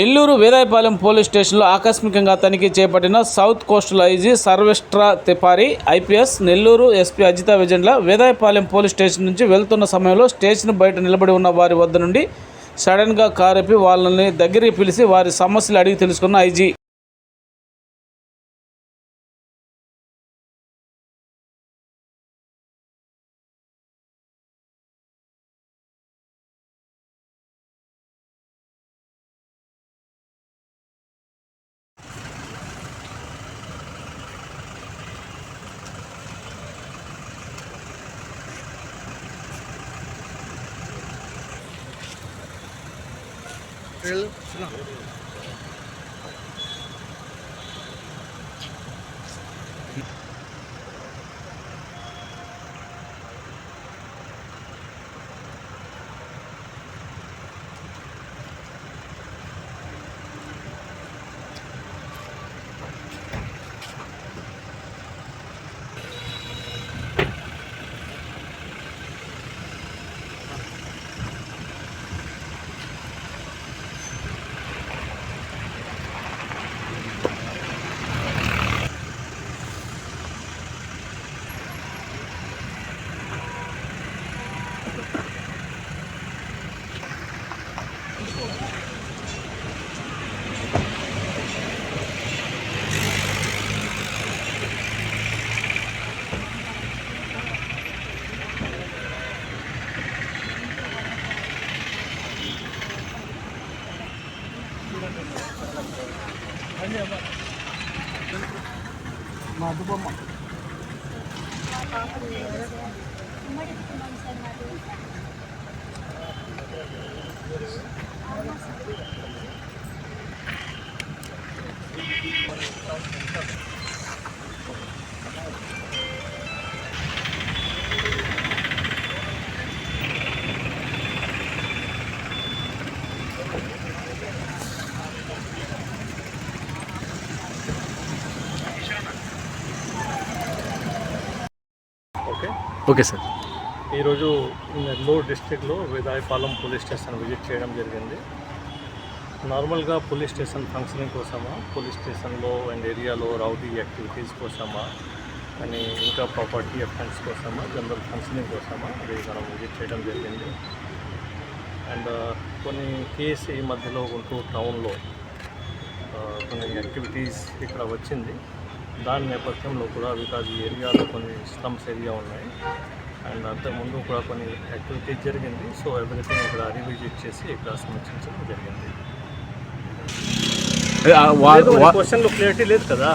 Nellore Vedayapalem police స్టేషన్లో ఆకస్మికంగా తనిఖీ చేపట్టిన south coastal IG Sarvashreshtha Tripathi IPS Nellore SP Ajitha Vejendla Vedayapalem police station నుంచి వెళ్తున్న సమయంలో స్టేషన్ బయట నిలబడి ఉన్న వారి వద్ద నుండి సడన్గా కారెప్పి వాళ్ళని దగ్గరికి పిలిచి వారి సమస్యలు అడిగి తెలుసుకున్న ఐజీ. 일, 신앙. Okay okay sir. ఈరోజు నెల్లూరు డిస్టిక్లో వేదాయపాలెం పోలీస్ స్టేషన్ విజిట్ చేయడం జరిగింది. నార్మల్గా పోలీస్ స్టేషన్ ఫంక్షనింగ్ కోసమా పోలీస్ స్టేషన్లో అండ్ ఏరియాలో రౌడీ యాక్టివిటీస్ కోసమా అని ఇంకా ప్రాపర్టీ అఫెన్స్ కోసమా జనరల్ ఫంక్షనింగ్ కోసమా అది మనం విజిట్ చేయడం జరిగింది. అండ్ కొన్ని కేసు ఈ మధ్యలో గుంటూరు టౌన్లో కొన్ని యాక్టివిటీస్ ఇక్కడ వచ్చింది. దాని నేపథ్యంలో కూడా బికాజ్ ఈ ఏరియాలో కొన్ని స్లమ్స్ ఏరియా ఉన్నాయి. అండ్ అంతకుముందు కూడా కొన్ని యాక్టివిటీస్ జరిగింది. సో ఎవ్రీథింగ్ ఇక్కడ రివిజిట్ చేసి ఇక్కడ సమీక్షించడం జరిగింది. క్వశ్చన్లో క్లియరిటీ లేదు కదా.